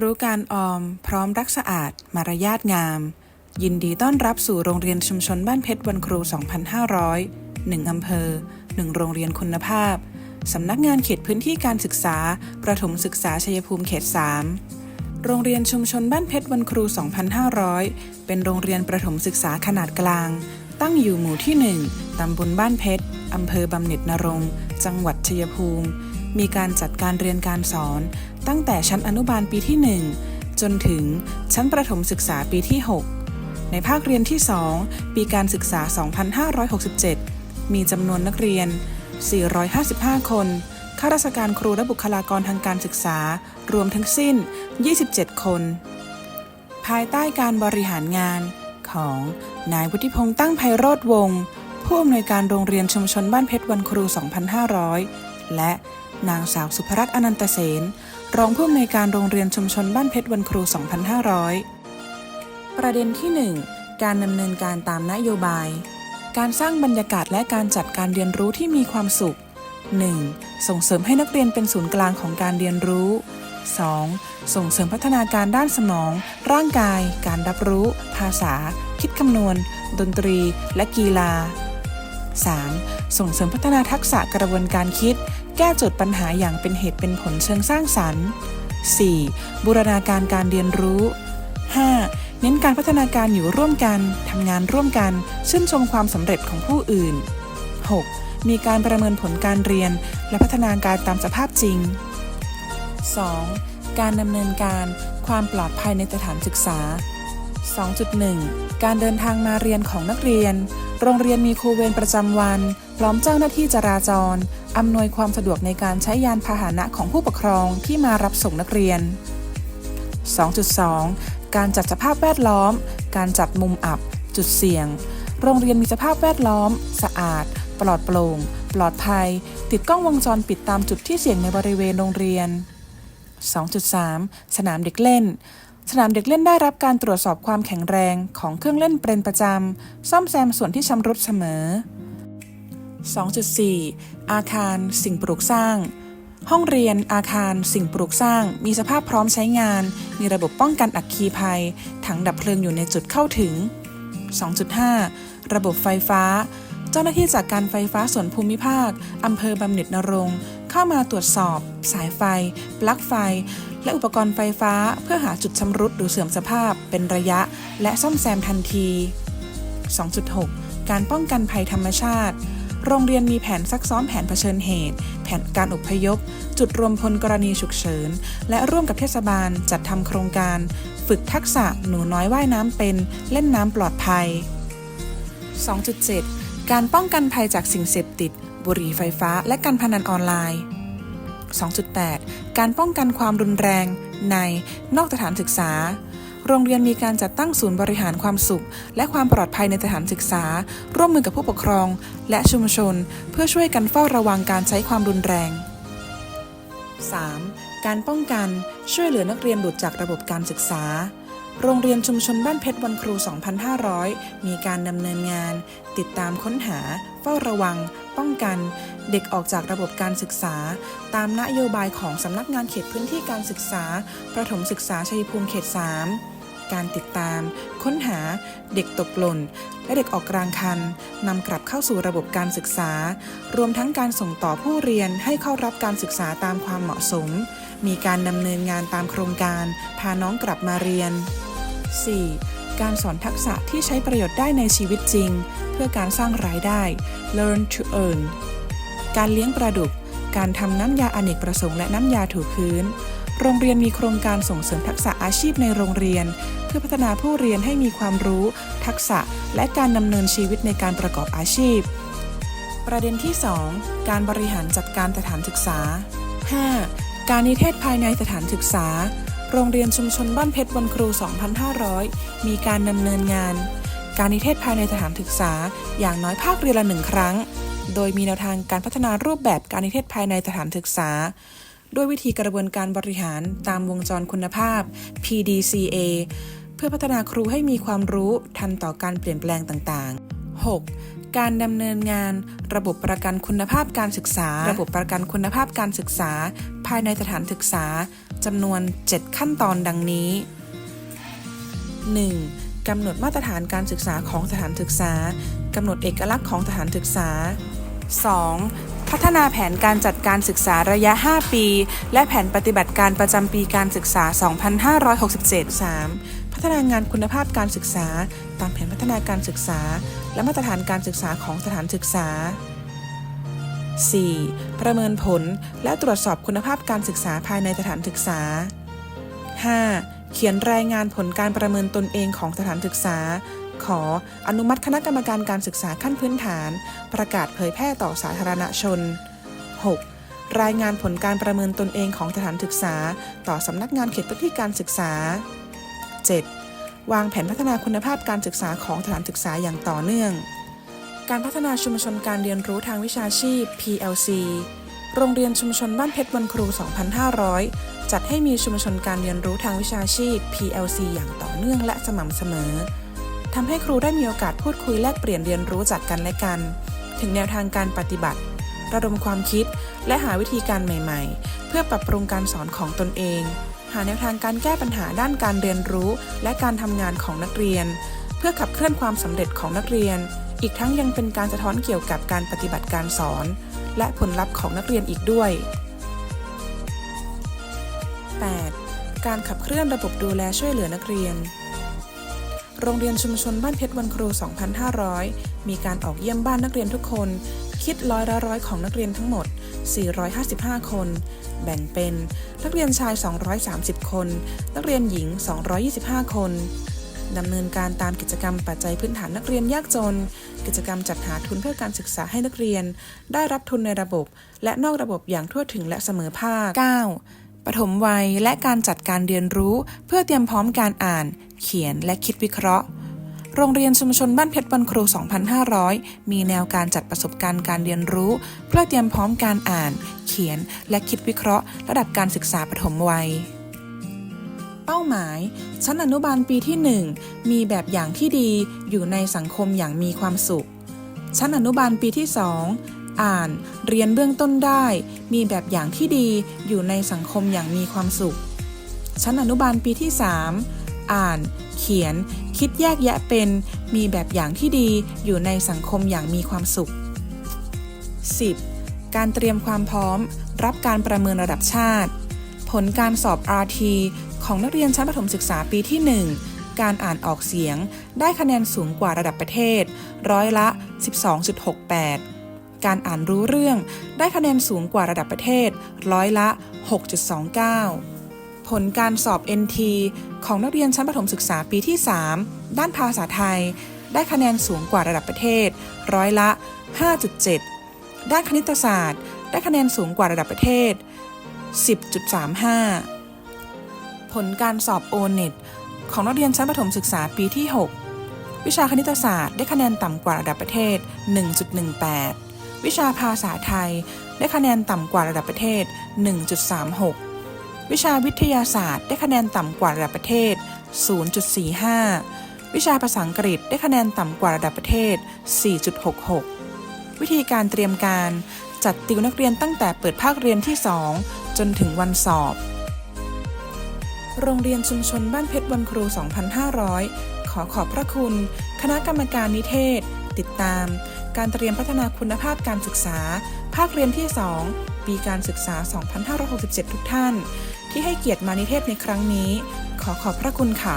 รู้การออม พร้อมรักสะอาด มารยาทงาม ยินดีต้อนรับสู่โรงเรียนชุมชนบ้านเพชรวันครู 2500 1อำเภอ 1 โรงเรียนคุณภาพ สำนักงานเขตพื้นที่การศึกษา ประถมศึกษาชัยภูมิเขต 3 โรงเรียนชุมชนบ้านเพชรวันครู 2500 เป็นโรงเรียนประถมศึกษาขนาดกลาง ตั้งอยู่หมู่ที่ 1 ตำบลบ้านเพชร อำเภอบำเหน็จนรงจังหวัดชัยภูมิ มีการจัดการเรียนการสอน ตั้งแต่ชั้นอนุบาลปีที่ 1 จนถึงชั้นประถมศึกษาปีที่ 6 ในภาคเรียนที่ 2 ปีการศึกษา 2567 มีจำนวนนักเรียน 455 คนข้าราชการครูและบุคลากรทางการศึกษา รวมทั้งสิ้น 27 คน ภายใต้การบริหารงานของนายวุฒิพงษ์ตั้งไพโรธวงศ์ผู้อำนวยการโรงเรียนชุมชนบ้านเพชรวันครู 2500 และ นางสาวสุภรัตน์อนันตเสนรองผู้อำนวยการโรงเรียนชุมชนบ้านเพชรวันครู 2500 ประเด็นที่ 1 การดำเนินการตามนโยบาย การสร้างบรรยากาศและการจัดการเรียนรู้ที่มีความสุข 1. ส่งเสริมให้นักเรียนเป็นศูนย์กลางของการเรียนรู้ 2. ส่งเสริมพัฒนาการด้านสมอง ร่างกาย การรับรู้ ภาษา คิดคำนวณ ดนตรี และกีฬา 3. ส่งเสริมพัฒนาทักษะกระบวนการคิด แก้โจทย์ปัญหาอย่างเป็นเหตุเป็นผลเชิงสร้างสรรค์ 4. บูรณาการการเรียนรู้ 5. เน้นการพัฒนาการอยู่ร่วมกันทำงานร่วมกัน ชื่นชมความสำเร็จของผู้อื่น 6. มีการประเมินผลการเรียน และพัฒนาการตามสภาพจริง 2. การดำเนินการความปลอดภัยในสถานศึกษา 2.1 การเดินทางมาเรียนของนักเรียน โรงเรียนมีครูเวรประจำวัน พร้อมเจ้าหน้าที่จราจร อำนวยความสะดวกในการใช้ยานพาหนะของผู้ปกครองที่มารับส่งนักเรียน 2.2 การจัดสภาพแวดล้อม การจัดมุมอับ จุดเสี่ยง โรงเรียนมีสภาพแวดล้อม สะอาด ปลอดโปร่ง ปลอดภัย ติดกล้องวงจรปิดตามจุดที่เสี่ยงในบริเวณโรงเรียน 2.3 สนามเด็กเล่นสนามเด็กเล่นได้รับการตรวจสอบความแข็งแรงของเครื่องเล่นเป็นประจำ ซ่อมแซมส่วนที่ชำรุดเสมอ 2.4 อาคารสิ่งปลูกสร้าง ห้องเรียนอาคารสิ่งปลูกสร้าง มีสภาพพร้อมใช้งาน มีระบบป้องกันอัคคีภัย ถังดับเพลิงอยู่ในจุดเข้าถึง 2.5 ระบบไฟฟ้า เจ้าหน้าที่จากการไฟฟ้าส่วนภูมิภาคอำเภอบำเหน็จนรงเข้ามาตรวจสอบ สายไฟ ปลั๊กไฟ และอุปกรณ์ไฟฟ้าเพื่อหาจุดชำรุดหรือเสื่อมสภาพ เป็นระยะ และซ่อมแซมทันที 2.6 การป้องกันภัยธรรมชาติ โรงเรียนมีแผนซักซ้อมแผนเผชิญเหตุ แผนการอพยพ จุดรวมพลกรณีฉุกเฉิน และร่วมกับเทศบาลจัดทำโครงการ ฝึกทักษะหนูน้อยว่ายน้ำเป็น เล่นน้ำปลอดภัย 2.7 การป้องกันภัยจากสิ่งเสพติด บุหรี่ไฟฟ้า และการพนันออนไลน์ 2.8 การป้องกันความรุนแรงในนอกสถานศึกษา โรงเรียนมีการจัดตั้งศูนย์บริหารความสุข และความปลอดภัยในสถานศึกษา ร่วมมือกับผู้ปกครอง และชุมชน เพื่อช่วยกันเฝ้าระวังการใช้ความรุนแรง 3. การป้องกันช่วยเหลือนักเรียนหลุดจากระบบการศึกษา โรงเรียนชุมชนบ้านเพชรวันครู 2500 มีการดำเนินงาน ติดตามค้นหา เฝ้าระวัง ป้องกัน เด็กออกจากระบบการศึกษา ตามนโยบายของสำนักงานเขตพื้นที่การศึกษา ประถมศึกษาชัยภูมิเขต 3 การติดตาม ค้นหาเด็กตกหล่น และเด็กออกกลางคันนำกลับเข้าสู่ระบบการศึกษา รวมทั้งการส่งต่อผู้เรียนให้เข้ารับการศึกษาตามความเหมาะสม มีการดำเนินงานตามโครงการ พาน้องกลับมาเรียน 4. การสอนทักษะที่ใช้ประโยชน์ได้ในชีวิตจริง เพื่อการสร้างรายได้ learn to earn การเลี้ยงปลาดุก การทำน้ำยาอเนกประสงค์และน้ำยาถูพื้น โรงเรียนมีโครงการส่งเสริมทักษะอาชีพในโรงเรียน เพื่อพัฒนาผู้เรียนให้มีความรู้ ทักษะ และการดำเนินชีวิตในการประกอบอาชีพ ประเด็นที่ 2 การบริหารจัดการสถานศึกษา 5. การนิเทศภายในสถานศึกษา โรงเรียนชุมชนบ้านเพชรวันครู 2500 มีการดำเนินงาน การนิเทศภายในสถานศึกษา อย่างน้อยภาคเรียนละหนึ่งครั้ง โดยมีแนวทางการพัฒนารูปแบบการนิเทศภายในสถานศึกษา ด้วยวิธีกระบวนการบริหารตามวงจรคุณภาพ PDCA เพื่อพัฒนาครูให้มีความรู้ทันต่อการเปลี่ยนแปลงต่างๆ 6. การดำเนินงาน ระบบประกันคุณภาพการศึกษา ระบบประกันคุณภาพการศึกษา ภายในสถานศึกษาจำนวน 7 ขั้นตอนดังนี้ 1. กำหนดมาตรฐานการศึกษาของสถานศึกษากำหนดเอกลักษณ์ของสถานศึกษา 2. พัฒนาแผนการจัดการศึกษาระยะ 5 ปี และแผนปฏิบัติการประจำปีการศึกษา 2567 3. พัฒนางานคุณภาพการศึกษา ตามแผนพัฒนาการศึกษา และมาตรฐานการศึกษาของสถานศึกษา 4. ประเมินผลและตรวจสอบคุณภาพการศึกษาภายในสถานศึกษา 5. เขียนรายงานผลการประเมินตนเองของสถานศึกษา ขออนุมัติคณะกรรมการการศึกษาขั้นพื้นฐาน ประกาศเผยแพร่ต่อสาธารณชน 6. รายงานผลการประเมินตนเองของสถานศึกษา ต่อสำนักงานเขตพื้นที่การศึกษา 7. วางแผนพัฒนาคุณภาพการศึกษาของสถานศึกษาอย่างต่อเนื่อง การพัฒนาชุมชนการเรียนรู้ทางวิชาชีพ PLC โรงเรียนชุมชนบ้านเพชรวันครู 2500 จัดให้มีชุมชนการเรียนรู้ทางวิชาชีพ PLC อย่างต่อเนื่องและสม่ำเสมอ ทำให้ครูได้มีโอกาสพูดคุยแลกเปลี่ยนเรียนรู้จากกันและกัน ถึงแนวทางการปฏิบัติ ระดมความคิด และหาวิธีการใหม่ๆ เพื่อปรับปรุงการสอนของตนเอง หาแนวทางการแก้ปัญหาด้านการเรียนรู้ และการทำงานของนักเรียน เพื่อขับเคลื่อนความสำเร็จของนักเรียน อีกทั้งยังเป็นการสะท้อนเกี่ยวกับการปฏิบัติการสอน และผลลัพธ์ของนักเรียนอีกด้วย 8. การขับเคลื่อนระบบดูแลช่วยเหลือนักเรียน โรงเรียนชุมชนบ้านเพชรวันครู 2500 มีการออกเยี่ยมบ้านนักเรียนทุกคน คิดร้อยละร้อยของนักเรียนทั้งหมด 455 คน แบ่งเป็น นักเรียนชาย 230 คน นักเรียนหญิง 225 คนดำเนินการตามกิจกรรมปัจจัยพื้นฐานนักเรียนยากจน กิจกรรมจัดหาทุนเพื่อการศึกษาให้นักเรียน ได้รับทุนในระบบ และนอกระบบอย่างทั่วถึงและเสมอภาค 9. ปฐมวัยและการจัดการเรียนรู้ เพื่อเตรียมพร้อมการอ่าน เขียนและคิดวิเคราะห์ โรงเรียนชุมชนบ้านเพชรวันครู 2500 มีแนวการจัดประสบการณ์การเรียนรู้ เพื่อเตรียมพร้อมการอ่าน เขียนและคิดวิเคราะห์ ระดับการศึกษาปฐมวัยเป้าหมาย ชั้นอนุบาลปีที่ 1 มีแบบอย่างที่ดีอยู่ในสังคมอย่างมีความสุข ชั้นอนุบาลปีที่ 2 อ่าน เรียนเบื้องต้นได้ มีแบบอย่างที่ดีอยู่ในสังคมอย่างมีความสุข ชั้นอนุบาลปีที่ 3 อ่าน เขียน คิดแยกแยะเป็น มีแบบอย่างที่ดีอยู่ในสังคมอย่างมีความสุข 10. การเตรียมความพร้อม รับการประเมินระดับชาติ ผลการสอบ RT ของนักเรียนชั้นประถมศึกษาปีที่ 1การอ่านออกเสียงได้คะแนนสูงกว่าระดับประเทศ ร้อยละ 12.68 การอ่านรู้เรื่อง ได้คะแนนสูงกว่าระดับประเทศ ร้อยละ 6.29 ผลการสอบ NT ของนักเรียนชั้นประถมศึกษาปีที่ 3 ด้านภาษาไทย ได้คะแนนสูงกว่าระดับประเทศ ร้อยละ 5.7 ด้านคณิตศาสตร์ ได้คะแนนสูงกว่าระดับประเทศ 10.35 ผลการสอบ O-NET ของนักเรียนชั้นประถมศึกษาปีที่ 6 วิชาคณิตศาสตร์ได้คะแนนต่ำกว่าระดับประเทศ 1.18 วิชาภาษาไทย ได้คะแนนต่ำกว่าระดับประเทศ 1.36 วิชาวิทยาศาสตร์ ได้คะแนนต่ำกว่าระดับประเทศ 0.45 วิชาภาษาอังกฤษ ได้คะแนนต่ำกว่าระดับประเทศ 4.66 วิธีการเตรียมการ จัดติวนักเรียนตั้งแต่เปิดภาคเรียนที่ 2 จนถึงวันสอบ โรงเรียนชุมชนบ้านเพชรวันครู 2500 ขอขอบพระคุณ คณะกรรมการนิเทศ ติดตาม การเตรียมพัฒนาคุณภาพการศึกษา ภาคเรียนที่ 2 ปีการศึกษา 2567 ทุกท่าน ที่ให้เกียรติมานิเทศในครั้งนี้ ขอขอบพระคุณค่ะ